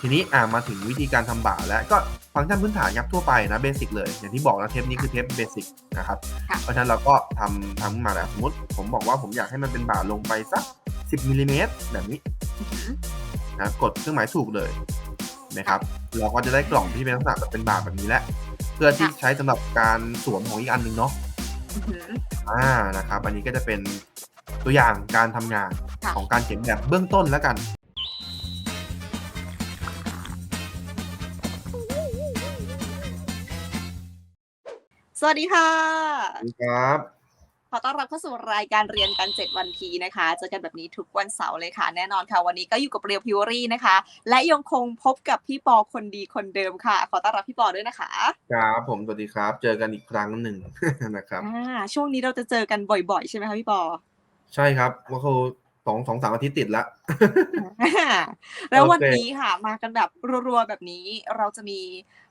ทีนี้อ่ามาถึงวิธีการทำบาร์แล้วก็ฟังก์ชันพื้นฐานยับทั่วไปนะเบสิกเลย อย่างที่บอกนะเทปนี้คือเทปเบสิกนะครับค่ะเพราะฉะนั้นเราก็ทำทำขึ้นมาแล้วสมมติผมบอกว่าผมอยากให้มันเป็นบาร์ลงไปสัก 10มิลลิเมตรแบบนี้อือหือนะกดเครื่องหมายถูกเลยนะครับเราก็จะได้กล่องที่เป็นลักษณะแบบเป็นบาร์แบบนี้แหละเพื่อที่ค่ะใช้สำหรับการสวมของอีกอันหนึ่งเนาะอือหืออ่านะครับ อันนี้ก็จะเป็นตัวอย่างการทำงานค่ะของการเขียนแบบเบื้องต้นแล้วกัน สวัสดีค่ะครับ ขอต้อนรับเข้าสู่รายการเรียนกัน 7 วันทีนะคะ เจอกันแบบนี้ทุกวันเสาร์เลยค่ะ แน่นอนค่ะ วันนี้ก็อยู่กับเรียวพิวรี่นะคะ และยังคงพบกับพี่ปอคนดีคนเดิมค่ะ ขอต้อนรับพี่ปอด้วยนะคะ ครับผมสวัสดีครับ เจอกันอีกครั้งหนึ่งนะครับอ่าช่วงนี้เราจะเจอกันบ่อยๆ ใช่ไหมคะพี่ปอ ใช่ครับก็คือสองสองสามอาทิตย์ติดละ แล้วโอเควันนี้ค่ะ มากันแบบรัวๆแบบนี้เราจะมี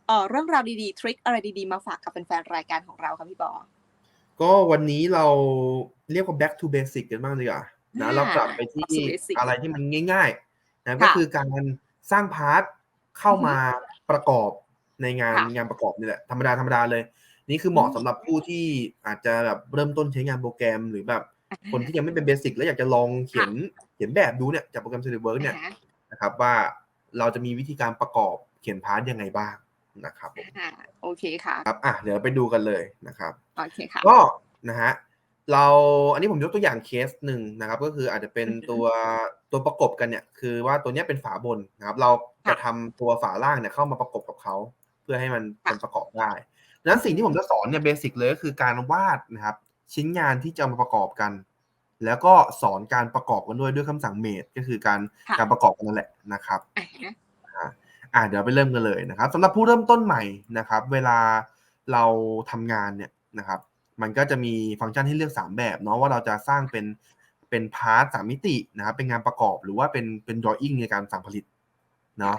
เอ่อเรื่องราวดีๆ ทริคอะไรดีๆ มาฝากกับแฟนๆรายการของเราค่ะพี่ปอก็วันนี้เราเรียกว่า back to basic กันบ้างดีกว่านะอ่าเรากลับไปที่ back to basic อะไรที่มันง่ายๆนะค่ะก็คือการสร้างพาร์ทเข้ามาประกอบในงานค่ะ งานประกอบนี่แหละธรรมดาธรรมดาเลย นี่คือเหมาะอืมสำหรับผู้ที่อาจจะแบบเริ่มต้นใช้งานโปรแกรมหรือแบบ คนที่ยังไม่เป็นเบสิกแล้วอยากจะลองเขียนเขียนแบบดูเนี่ยจากโปรแกรม SolidWorks เนี่ย อ่าฮะ นะครับว่าเราจะมีวิธีการประกอบเขียนพาร์ทยังไงบ้าง นะครับผมอ่าโอเคค่ะครับอะเดี๋ยวเราไปดูกันเลยนะครับโอเคค่ะก็นะฮะเราอันนี้ผมยกตัวอย่างเคสหนึ่งนะครับ ก็คืออาจจะเป็นอือฮึตัวตัวประกบกันเนี่ยคือว่าตัวเนี้ยเป็นฝาบนนะครับ เราจะทำตัวฝาล่างเนี่ยเข้ามาประกบกับเขาเพื่อให้มันค่ะมันประกอบได้ดังนั้นสิ่งที่ผมจะสอนเนี่ยเบสิกเลยก็คือการวาดนะครับ ชิ้นงานที่จะเอามาประกอบกัน แล้วก็สอนการประกอบกันด้วยด้วยคำสั่งเมดก็คือการค่ะการประกอบกันนั่นแหละนะครับ อ่าเดี๋ยวไปเริ่มกันเลยนะครับสำหรับผู้เริ่มต้นใหม่นะครับ เวลาเราทำงานเนี่ยนะครับ มันก็จะมีฟังก์ชันให้เลือก 3 แบบเนาะว่าเราจะสร้างเป็นเป็นพาร์ทสามมิตินะครับเป็นงานประกอบหรือว่าเป็นเป็น drawing ในการสั่งผลิตเนาะ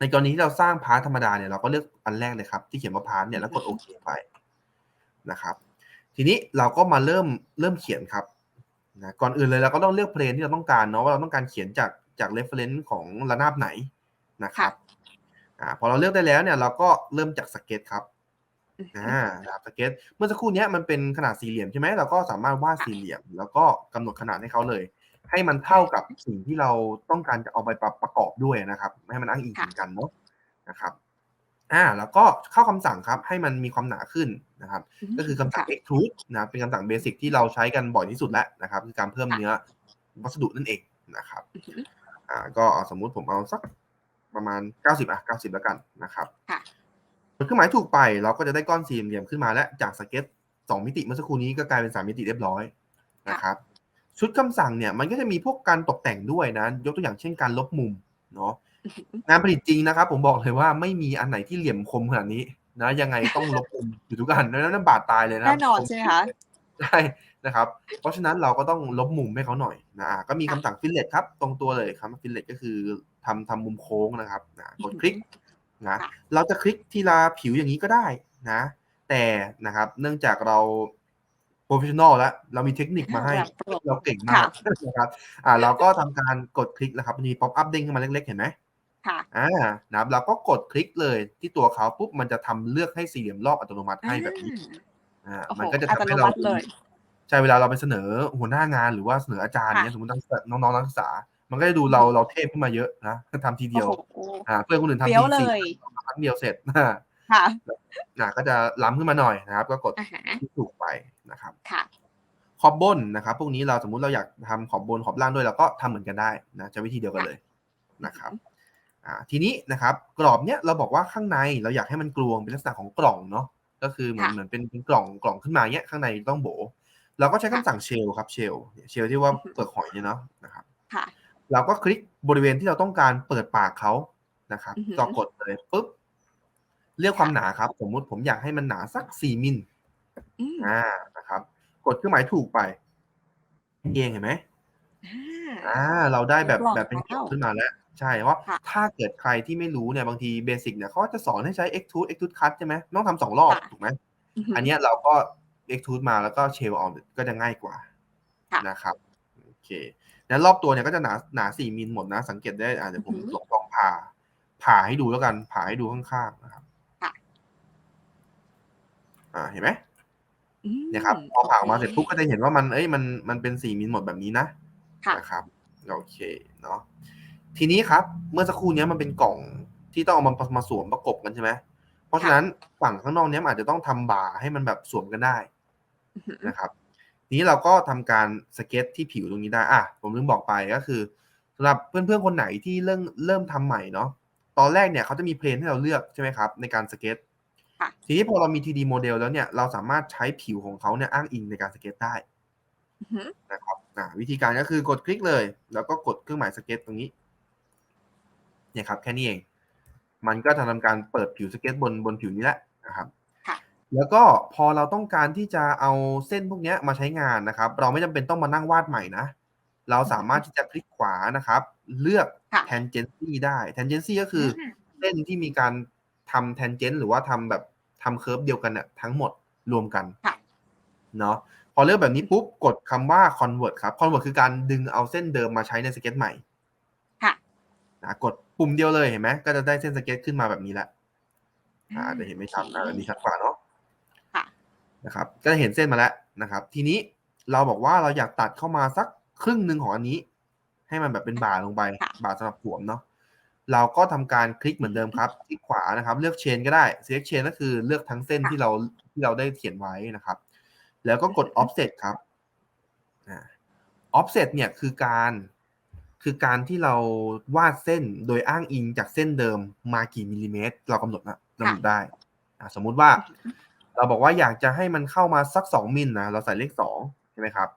ในกรณีที่เราสร้างพาร์ทธรรมดาเนี่ยเราก็เลือกอันแรกเลยครับ ที่เขียนว่าพาร์ทเนี่ยแล้วกดโอเคไปนะครับ ทีนี้เราก็มาเริ่มเริ่มเขียนครับนะก่อนอื่นเลยเราก็ต้องเลือกเพลนที่เราต้องการเนาะว่าเราต้องการเขียนจากจาก reference ของระนาบไหนนะครับ อ่าพอเราเลือกได้แล้วเนี่ยเราก็เริ่มจากสเก็ตครับอือฮึอ่าครับสเก็ตเมื่อสักครู่เนี้ยมันเป็นขนาดสี่เหลี่ยมใช่ไหมเราก็สามารถวาดสี่เหลี่ยม แล้วก็กำหนดขนาดให้เขาเลย ให้มันเท่ากับสิ่งที่เราต้องการจะเอาไปประประกอบด้วยนะครับไม่ให้มันอ้างอิงถึงกันเนาะนะครับอ่าแล้วก็เข้าคำสั่งครับให้มันมีความหนาขึ้นนะครับ ก็คือคำสั่งค่ะ extrude นะครับเป็นคำสั่งเบสิกที่เราใช้กันบ่อยที่สุดแล้วนะครับ คือการเพิ่มเนื้อวัสดุนั่นเองนะครับอือฮึอ่าก็เอาสมมุติผมเอาสัก ประมาณ 90 อะ 90 แล้วกันนะครับค่ะกดเครื่องหมายถูกไปเราก็จะได้ก้อนสี่เหลี่ยมขึ้นมาแล้วจากสเก็ต2มิติเมื่อสักครู่นี้ก็กลายเป็น 3 มิติเรียบร้อยนะครับชุดคำสั่งเนี่ยมันก็จะมีพวกการตกแต่งด้วยนะ ยกตัวอย่างเช่นการลบมุมเนาะอือฮึงานผลิตจริงนะครับ ผมบอกเลยว่าไม่มีอันไหนที่เหลี่ยมคมขนาดนี้นะยังไงต้องลบมุมอยู่ทุกอันนั้นนั่นบาดตายเลยนะแน่นอนใช่ไหมคะ ใช่นะครับ เพราะฉะนั้นเราก็ต้องลบมุมให้เขาหน่อยนะอะก็มีคำสั่งฟิลเลตครับ ตรงตัวเลยครับฟิลเลตก็คือทำทำมุมโค้งนะครับนะกดคลิกนะค่ะเราจะคลิกทีละผิวอย่างนี้ก็ได้นะ แต่นะครับเนื่องจากเราโปรเฟชชั่นอลแล้ว เรามีเทคนิคมาให้แบบโปรเราเก่งมากนะครับอ่าเราก็ทำการกดคลิกนะครับมีป๊อปอัพเด้งขึ้นมาเล็ก ๆ เห็นไหมค่ะอ่านะครับเราก็กดคลิกเลยที่ตัวเขาปุ๊บมันจะทำเลือกให้สี่เหลี่ยมรอบอัตโนมัติให้แบบนี้ อ่าโอ้โหมันก็จะอัทำตโนให้เรามัติเลยใช่เวลาเราไปเสนอหัวหน้างานหรือว่าเสนออาจารย์ค่ะเนี่ยสมมติน้องๆนักศึกษา มันก็จะดูเราเราเทพขึ้นมาเยอะนะทำทีเดียวโอ้โหอ่าเพื่อนคนอื่นทำเฟี้ยวทีเลสี่ยครั้งเดียวเสร็จค่ะอ่าก็จะล้ำขึ้นมาหน่อยนะครับ ก็กดอ่าฮะที่ถูกไปนะครับค่ะขอบบนนะครับ พวกนี้เราสมมุติเราอยากทำขอบบนขอบล่างด้วยเราก็ทำเหมือนกันได้นะจะวิธีเดียวกันเลยนะครับอ่าทีนี้นะครับ กรอบเนี้ยเราบอกว่าข้างในเราอยากให้มันกลวงเป็นลักษณะของกล่องเนาะ ก็คือเหมือนค่ะเหมือนเป็นเป็นกล่องกล่องขึ้นมาเนี้ยข้างในต้องโบเราก็ใช้คำสั่งเชลครับเชลเชลที่ว่าอือฮึเปลือกหอยเนี่ยเนาะนะครับค่ะเราก็คลิกบริเวณที่เราต้องการเปิดปากเขานะครับอือฮึก็กดเลยปุ๊บเลือกความค่ะหนาครับ สมมุติผมอยากให้มันหนาสักสี่มิลอืมอ่านะครับ กดเครื่องหมายถูกไปเองเห็นไหมอ่าอ่าเราได้แบบเรียบร้อยแบบเป็นกล่องแล้วขึ้นมาแล้ว ใช่เพราะค่ะ ถ้าเกิดใครที่ไม่รู้เนี่ยบางทีเบสิกเนี่ยเขาจะสอนให้ใช้ extrude extrude cut ใช่ไหมต้องทำสองรอบค่ะ ถูกไหม อือฮึอันเนี้ยเราก็ extrude มาแล้วก็เชลออกก็จะง่ายกว่าค่ะ นะครับโอเคนั้นรอบตัวเนี่ยก็จะหนาหนาสี่มิลหมดนะ สังเกตได้อ่าเดี๋ยวผมอือฮึ ลองลองพาผ่าให้ดูแล้วกัน ผ่าให้ดูข้างๆนะครับค่ะ อ่าเห็นไหมอืมเนี่ยครับพอผ่าออกมาเสร็จโคปุ๊บก็จะเห็นว่ามันเอ้ยมันมันเป็นสี่มิลหมดแบบนี้นะค่ะ นะครับโอเคเนาะ ทีนี้ครับ เมื่อสักครู่เนี้ยมันเป็นกล่องที่ต้องเอามามาสวมประกบกันใช่ไหมเพราะฉะนั้นฝั่งข้างนอกเนี้ยมันอาจจะต้องทำบ่าให้มันแบบสวมกันได้อือหือนะครับทีนี้เราก็ทำการสเก็ตที่ผิวตรงนี้ได้อะผมลืมบอกไปก็คือสำหรับเพื่อนๆคนไหนที่เริ่มเริ่มทำใหม่เนาะตอนแรกเนี่ยเขาจะมีเพลนให้เราเลือกใช่ไหมครับ ในการสเก็ตค่ะทีนี้พอเรามี 3D โมเดลแล้วเนี่ยเราสามารถใช้ผิวของเขาเนี่ยอ้างอิงในการสเก็ตได้อือหือนะครับอ่าวิธีการก็คือกดคลิกเลย แล้วก็กดเครื่องหมายสเก็ตตรงนี้ เนี่ยครับแค่นี้เอง มันก็จะทำการเปิดผิวสเก็ตบนบนผิวนี้แหละนะครับค่ะแล้วก็พอเราต้องการที่จะเอาเส้นพวกเนี้ยมาใช้งานนะครับ เราไม่จำเป็นต้องมานั่งวาดใหม่นะ เราสามารถที่จะคลิกขวานะครับ เลือกค่ะ tangent ได้ tangent ก็คืออมเส้นที่มีการทำ tangent หรือว่าทำแบบทำเคิร์ฟเดียวกันเนี่ยทั้งหมดรวมกันค่ะเนาะพอเลือกแบบนี้ปุ๊บกดคำว่า convert ครับ convert คือการดึงเอาเส้นเดิมมาใช้ในสเก็ตใหม่ค่ะนะกด ปุ่มเดียวเลยเห็นไหมก็จะได้เส้นสเก็ตขึ้นมาแบบนี้แหละอ่าจะเห็นไหมครับอ่าอันนี้ชัดกว่าเนาะค่ะนะครับ ก็จะเห็นเส้นมาแล้วนะครับ ทีนี้เราบอกว่าเราอยากตัดเข้ามาสักครึ่งหนึ่งของอันนี้ ให้มันแบบเป็นบ่าลงไปค่ะบ่าสำหรับสวมเนาะเราก็ทำการคลิกเหมือนเดิมครับคลิกขวานะครับ เลือกเชนก็ได้ select chain ก็คือเลือกทั้งเส้นที่เราที่เราได้เขียนไว้นะครับ แล้วก็กด offset ครับอ่า offset เนี่ยคือการ คือการที่เราวาดเส้นโดยอ้างอิงจากเส้นเดิมมากี่มิลลิเมตร เรากำหนดนะกำหนดได้อ่าสมมุติว่า เราบอกว่าอยากจะให้มันเข้ามาสักสองมิลนะเราใส่เลขสองใช่ไหมครับ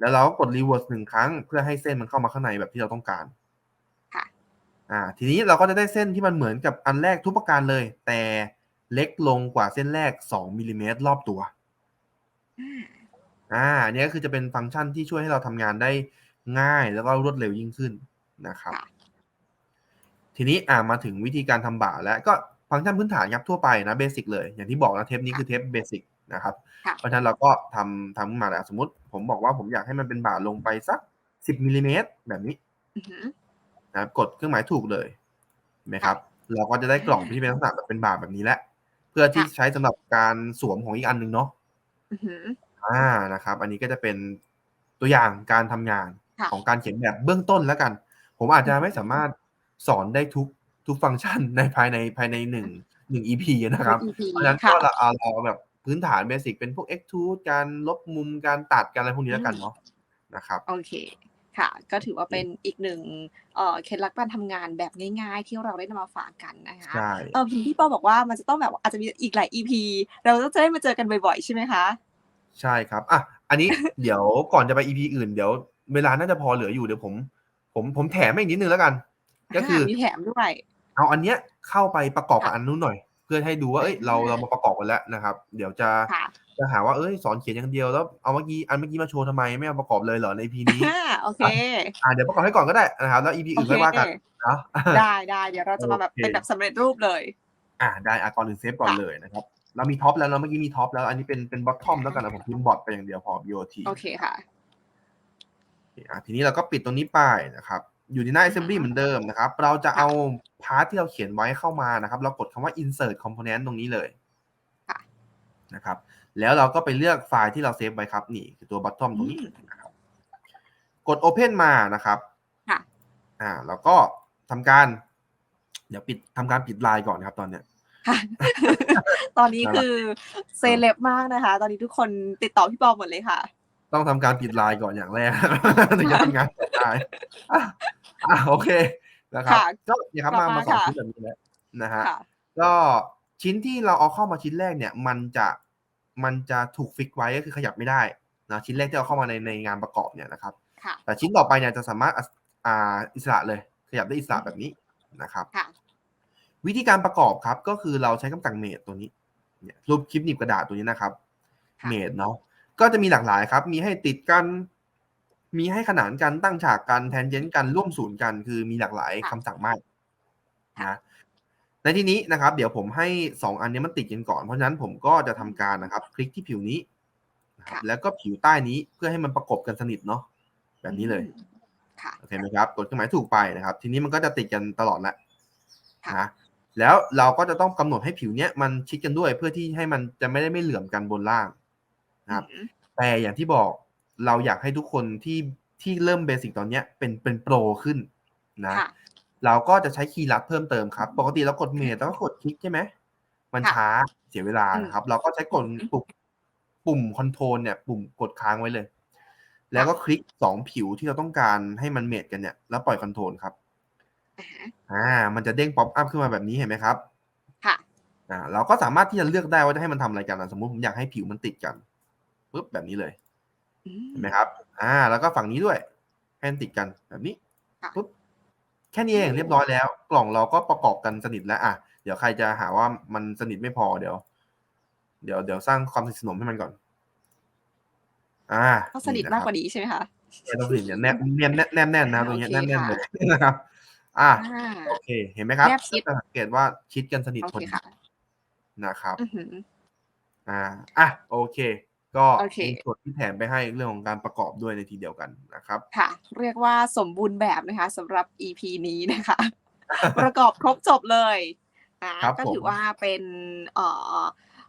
แล้วเราก็กด reverse หนึ่งครั้ง เพื่อให้เส้นมันเข้ามาข้างในแบบที่เราต้องการค่ะอ่า ทีนี้เราก็จะได้เส้นที่มันเหมือนกับอันแรกทุกประการเลย แต่เล็กลงกว่าเส้นแรกสองมิลลิเมตรรอบตัวอ่าอ่าอันนี้ก็คือจะเป็นฟังก์ชันที่ช่วยให้เราทำงานได้ ง่ายแล้วก็รวดเร็วยิ่งขึ้นนะครับค่ะทีนี้อ่ามาถึงวิธีการทำบ่าแล้วก็ฟังก์ชันพื้นฐานยับทั่วไปนะเบสิกเลย อย่างที่บอกนะเทปนี้คือเทปเบสิกนะครับค่ะเพราะฉะนั้นเราก็ทำทำขึ้นมาแล้วสมมติ ผมบอกว่าผมอยากให้มันเป็นบ่าลงไปสักสิบมิลลิเมตรแบบนี้อือหือนะครับกดเครื่องหมายถูกเลยเห็นไหมครับ เราก็จะได้กล่องที่เป็นลักษณะแบบเป็นบ่าแบบนี้แหละเพื่อที่ค่ะใช้สำหรับการสวมของอีกอันหนึ่งเนาะอือหืออ่านะครับ อันนี้ก็จะเป็นตัวอย่างการทำงานค่ะ ของการเขียนแบบเบื้องต้นแล้วกัน ผมอาจจะไม่สามารถสอนได้ทุกทุกฟังก์ชันในภายในภายในหนึ่งหนึ่ง EP นะครับ EP เพราะฉะนั้นค่ะก็เราเอาเราแบบพื้นฐานเบสิกเป็นพวก extrude การลบมุมการตัดการอะไรพวกนี้แล้วกันเนาะนะครับโอเคค่ะ ก็ถือว่าเป็นอีกหนึ่งเอ่อเคล็ดลับการทำงานแบบง่าย ๆ ที่เราได้นำมาฝากกันนะคะใช่เออพี่พี่ปอบอกว่ามันจะต้องแบบอาจจะมีอีกหลาย EP เราก็จะได้มาเจอกันบ่อยๆ ใช่ไหมคะ ใช่ครับอะอันนี้เดี๋ยวก่อนจะไป EP อื่นเดี๋ยว เวลาน่าจะพอเหลืออยู่เดี๋ยวผม ผมผมแถมให้อีกนิดนึงแล้วกัน ก็คือมีแถมด้วย เอาอันเนี้ยเข้าไปประกอบกับค่ะอันนู้นหน่อย เพื่อให้ดูว่าเอ้ยเราเรามาประกอบกันแล้วนะครับ เดี๋ยวจะค่ะจะหาว่าเอ้ยสอนเขียนอย่างเดียวแล้วเอาเมื่อกี้อันเมื่อกี้มาโชว์ทำไมไม่เอาประกอบเลยเหรอใน EP นี้อ่าโอเคอ่าเดี๋ยวประกอบให้ก่อนก็ได้นะครับแล้ว EP อื่นค่อยว่ากันเนาะได้ได้เดี๋ยวเราจะมาแบบโอเคเป็นแบบสำเร็จรูปเลย อ่าได้อะก่อนอื่นเซฟก่อนค่ะเลยนะครับเรามีท็อปแล้วเราเมื่อกี้มีท็อปแล้วอันนี้เป็นเป็นบอททอมแล้วกันนะผมพิมพ์บอทไปอย่างเดียวพอ BOT โอเคค่ะ อะทีนี้เราก็ปิดตรงนี้ไปนะครับ อยู่ในหน้า assembly เหมือนเดิมนะครับ เราจะเอาพาร์ทที่เราเขียนไว้เข้ามานะครับ เรากดคำว่า insert component ตรงนี้เลยค่ะนะครับ แล้วเราก็ไปเลือกไฟล์ที่เราเซฟไว้ครับนี่คือตัว bottom ตรงนี้นะครับ กด open มานะครับค่ะอ่าแล้วก็ทำการ เดี๋ยวปิดทำการปิดไลน์ก่อนนะครับ ตอนเนี้ยค่ะตอนนี้คือเซเลบมากนะคะ ตอนนี้ทุกคนติดต่อพี่ปอหมดเลยค่ะ ต้องทำการปิดไลน์ก่อนอย่างแรกถึงจะทำงานต่อได้อะอะโอเคนะครับค่ะก็เนี่ยครับกลัมาบมามาสองค่ะชิ้นแบบนี้แล้วนะฮะค่ะก็ชิ้นที่เราเอาเข้ามาชิ้นแรกเนี่ย มันจะมันจะถูกฟิกไว้ก็คือขยับไม่ได้นะชิ้นแรกที่เอาเข้ามาในในงานประกอบเนี่ยนะครับค่ะแต่ชิ้นต่อไปเนี่ยจะสามารถอะอ่าอิสระเลย ขยับได้อิสระแบบนี้นะครับค่ะวิธีการประกอบครับก็คือเราใช้คำสั่งเมดตัวนี้เนี่ยรูปคลิปหนีบกระดาษตัวนี้นะครับค่ะเมดเนาะ ก็จะมีหลากหลายครับ มีให้ติดกัน มีให้ขนานกันตั้งฉากกันแทนเจนต์กันร่วมศูนย์กัน คือมีหลากหลายคำสั่งมากนะในที่นี้นะครับ เดี๋ยวผมให้สองอันนี้มันติดกันก่อนเพราะฉะนั้นผมก็จะทำการนะครับ คลิกที่ผิวนี้นะครับค่ะแล้วก็ผิวใต้นี้เพื่อให้มันประกบกันสนิทเนาะแบบนี้เลยค่ะโอเคไหมครับกดเครื่องหมายถูกไปนะครับ ทีนี้มันก็จะติดกันตลอดแล้วค่ะนะแล้วเราก็จะต้องกำหนดให้ผิวเนี้ยมันชิดกันด้วยเพื่อที่ให้มันจะไม่ได้ไม่เหลื่อมกันบนล่าง นะครับอืมแต่อย่างที่บอกเราอยากให้ทุกคนที่ที่เริ่มเบสิกตอนเนี้ยเป็นเป็นโปรขึ้นนะค่ะเราก็จะใช้คีย์ลัดเพิ่มเติมครับ ปกติเรากดเมทแล้วก็กดคลิกใช่ไหม มันค่ะช้าเสียเวลานะครับ เราก็ใช้กดอืมปุ่มปุ่มคอนโทรลเนี่ย ปุ่มกดค้างไว้เลย แล้วก็คลิกสองผิวที่เราต้องการให้มันเมทกันเนี่ย แล้วปล่อยคอนโทรลครับอ่าฮะอ่ามันจะเด้งป๊อปอัพขึ้นมาแบบนี้เห็นไหมครับ ค่ะ อ่า เราก็สามารถที่จะเลือกได้ว่าจะให้มันทำอะไรกันนะสมมุติผมอยากให้ผิวมันติดกัน ปุ๊บแบบนี้เลยอืมเห็นไหมครับ อ่า แล้วก็ฝั่งนี้ด้วยให้มันติดกันแบบนี้ค่ะปุ๊บแค่นี้เองเรียบร้อยแล้ว กล่องเราก็ประกอบกันสนิทแล้วอะเดี๋ยวใครจะหาว่ามันสนิทไม่พอเดี๋ยว เดี๋ยวเดี๋ยวสร้างความสนิทสนมให้มันก่อน อ่าต้องสนิทมากกว่านี้ใช่ไหมคะไม่ต้องสนิทเนี่ยแนบแนบแนบแนบแน่นนะตรงเนี้ยโอแนเคบแน่นค่ะเลยนะครับอ่าอ่าโอเค เห็นไหมครับแนบชิดจะสังเกตว่าชิดกันสนิทโอพอเคดีค่ะนะครับอือหืออ่าอะโอเค ก็โอเคมีส่วนที่แถมไปให้เรื่องของการประกอบด้วยในทีเดียวกันนะครับ ค่ะ เรียกว่าสมบูรณ์แบบนะคะสำหรับ EP นี้นะคะ ประกอบครบจบเลยอ่าครับก็ถือผมว่าเป็นเอ่อ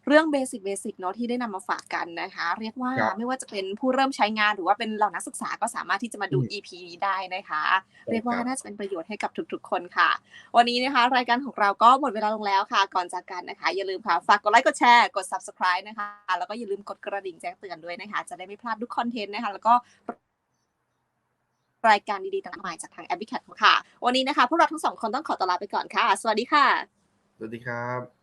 เรื่องเบสิกเบสิกเนาะที่ได้นำมาฝากกันนะคะ เรียกว่าครับไม่ว่าจะเป็นผู้เริ่มใช้งานหรือว่าเป็นเหล่านักศึกษาก็สามารถที่จะมาดูอืม EP นี้ได้นะคะใช่เรียกว่าครับน่าจะเป็นประโยชน์ให้กับทุกๆคนค่ะ วันนี้นะคะ รายการของเราก็หมดเวลาลงแล้วค่ะ ก่อนจากกันนะคะ อย่าลืมค่ะฝากกดไลค์กดแชร์กด subscribe นะคะ แล้วก็อย่าลืมกดกระดิ่งแจ้งเตือนด้วยนะคะ จะได้ไม่พลาดทุกคอนเทนต์นะคะ แล้วก็รายการดีๆต่างๆมายจากทางแอปพลิเคชันค่ะ วันนี้นะคะพวกเราทั้งสองคนต้องขอตัวลาไปก่อนค่ะ สวัสดีค่ะ สวัสดีครับ